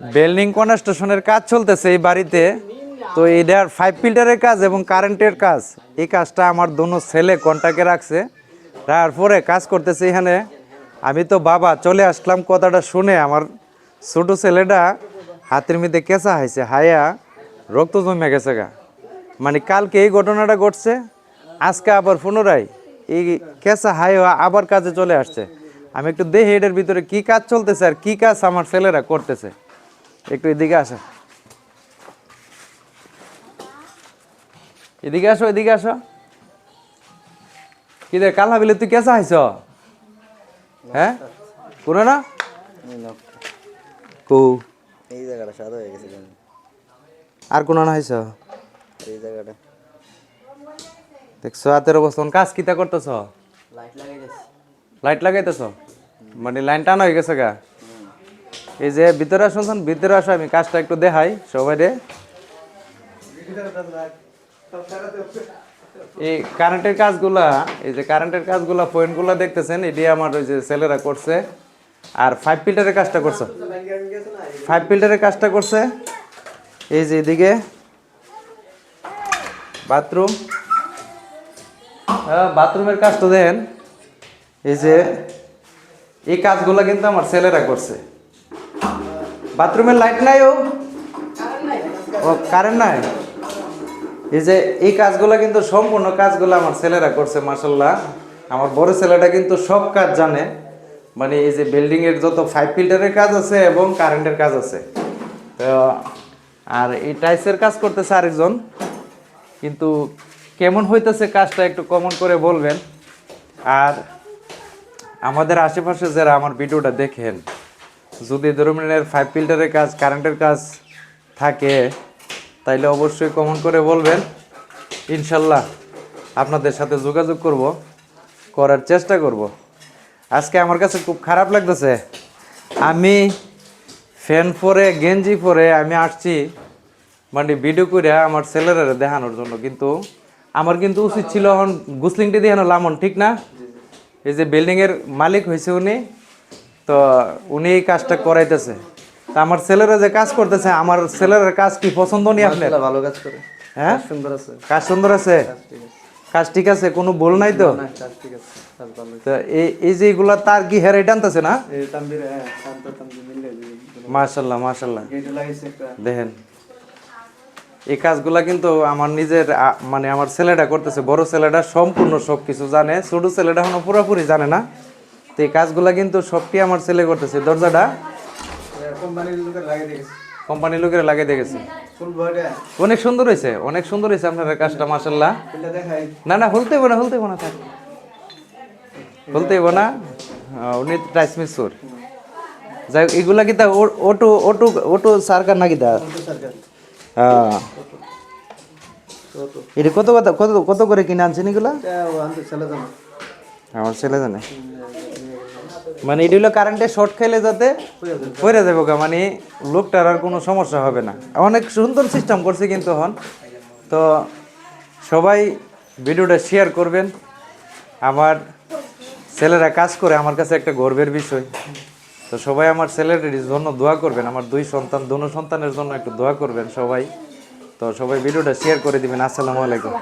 Building কনস্ট্রাকশনের কাজ চলতেছে এই বাড়িতে। তো এটার ফাইভ ফিল্টারের কাজ এবং কারেন্টের কাজ। এই কাজটা আমার দোনো ছেলে কন্টাক্টে রাখছে। রাখার পরে কাজ করতেছে এখানে। আমি তো বাবা, চলে আসলাম কথাটা শুনে। আমার ছোটো ছেলেটা হাতের মধ্যে কেঁচা হয়েছে হায়া রক্ত জমে গেছে গা। মানে কালকে এই ঘটনাটা ঘটছে, আজকে আবার পুনরায় এই কেঁচা হাই আবার কাজে চলে আসছে। আমি একটু দেখি এটার ভিতরে কি কাজ চলতেছে আর কি কাজ আমার ছেলেরা করতেছে। একটু এদিকে আসো। এদিকে আসো এদিকে আসো। কি রে কাল ভাবিলে তুই কেসা হাইছ হ্যাঁ? কোনো না? কৌ। এই জায়গাটা সাদা হয়ে গেছে আর কোনো না হাইছ এই জায়গাটা। দেখছ হাতের অবস্থান কাজ কিতা করতেছ? লাইট লাগাই দিয়েছে। লাইট লাগাইতেছ? মানে লাইন টানা হয়ে গেছে গা? এই যে ভিতরে আসুন ভিতরে আসো, আমি কাজটা একটু দেখাই সবাই রে এই কারেন্টের কাজগুলা, এই যে কারেন্টের কাজগুলা পয়েন্টগুলা দেখতেছেন, এটি আমার ওই যে ছেলেরা করছে। আর ফাইভ ফিল্টারের কাজটা করছে। ফাইভ ফিল্টারের কাজটা করছে। এই যে এদিকে। বাথরুম হ্যাঁ বাথরুমের কাজটা দেন। এই যে, এই কাজগুলো কিন্তু আমার ছেলেরা করছে। বাথরুমের লাইট নাই ও। ও কারেন্ট নাই? এই যে এই কাজগুলো কিন্তু সম্পূর্ণ কাজগুলো আমার ছেলেরা করছে মাসাল্লাহ আমার বড় ছেলেটা কিন্তু সব কাজ জানে। মানে এই যে বিল্ডিং এর যত ফাইভ ফিল্টারের কাজ আছে এবং কারেন্টের কাজ আছে। তো আর এই টাইসের কাজ করতেছে আরেকজন। কিন্তু কেমন হইতেছে কাজটা একটু কমন করে বলবেন। আর আমাদের আশেপাশে যারা আমার ভিডিওটা দেখেন যদি ধরুনের ফাইভ ফিল্টারের কাজ কারেন্টের কাজ থাকে, তাইলে অবশ্যই কমন করে বলবেন। ইনশাল্লাহ আপনাদের সাথে যোগাযোগ করব, করার চেষ্টা করব। আজকে আমার কাছে খুব খারাপ লাগতেছে। আমি ফ্যান পরে গেঞ্জি পরে আমি আসছি মানে ভিডিও করে আমার ছেলেরা দেখানোর জন্য। কিন্তু আমার কিন্তু উচিত ছিল এখন গুসলিংটি দেখানো লামন, ঠিক না? এই যে বিল্ডিংয়ের মালিক হয়েছে উনি তো উনি এই কাজটা করাইতেছে। তা আমার ছেলেরা যে কাজ করতেছে আমার ছেলের কাজ কি পছন্দ নেই আপনার? ভালো কাজ করে। হ্যাঁ? সুন্দর আছে। কাজ সুন্দর আছে? কাজ ঠিক আছে। কোনো ভুল নাই তো? না তো এই এই যে এগুলা তার কি হেরে টানতেছে না? হ্যাঁ মাশাল্লাহ মাশাল্লাহ। দেখেন। এই কাজগুলা কিন্তু আমার নিজের মানে আমার ছেলেটা করতেছে বড় ছেলেটা সম্পূর্ণ সব কিছু জানে ছোট ছেলেটা এখনও পুরোপুরি জানে না। তো এই কাজগুলা কিন্তু সবটি আমার ছেলে করতেছে। দরজাটা কোম্পানির লোকের লাগিয়ে দেখেছে অনেক সুন্দর হয়েছে অনেক সুন্দর হয়েছে আপনার কাজটা মাসাল্লাহ না না হলতে না হলতে না থাক। হলতে না। উনি টাইস মিসুর যাই হোক, এগুলা কি তা ও- অটো অটো অটো সরকার নাকি তা? হ্যাঁ তো তো এটা কত কত কত কত করে কিনে আনছেন এগুলা? আমার ছেলে জানে। মানে এটা হলো কারেন্টে শর্ট খেলে যাতে পড়ে যাবে গা মানে লোকটার আর কোনো সমস্যা হবে না। অনেক সুন্দর সিস্টেম করছে কিন্তু হন তো সবাই ভিডিওটা শেয়ার করবেন। আমার ছেলেরা কাজ করে, আমার কাছে একটা গর্বের বিষয়। তো সবাই আমার ছেলের জন্য দোয়া করবেন, আমার দুই সন্তান, দোনো সন্তানের জন্য একটু দোয়া করবেন সবাই। তো সবাই ভিডিওটা শেয়ার করে দিবেন। আসসালামু আলাইকুম।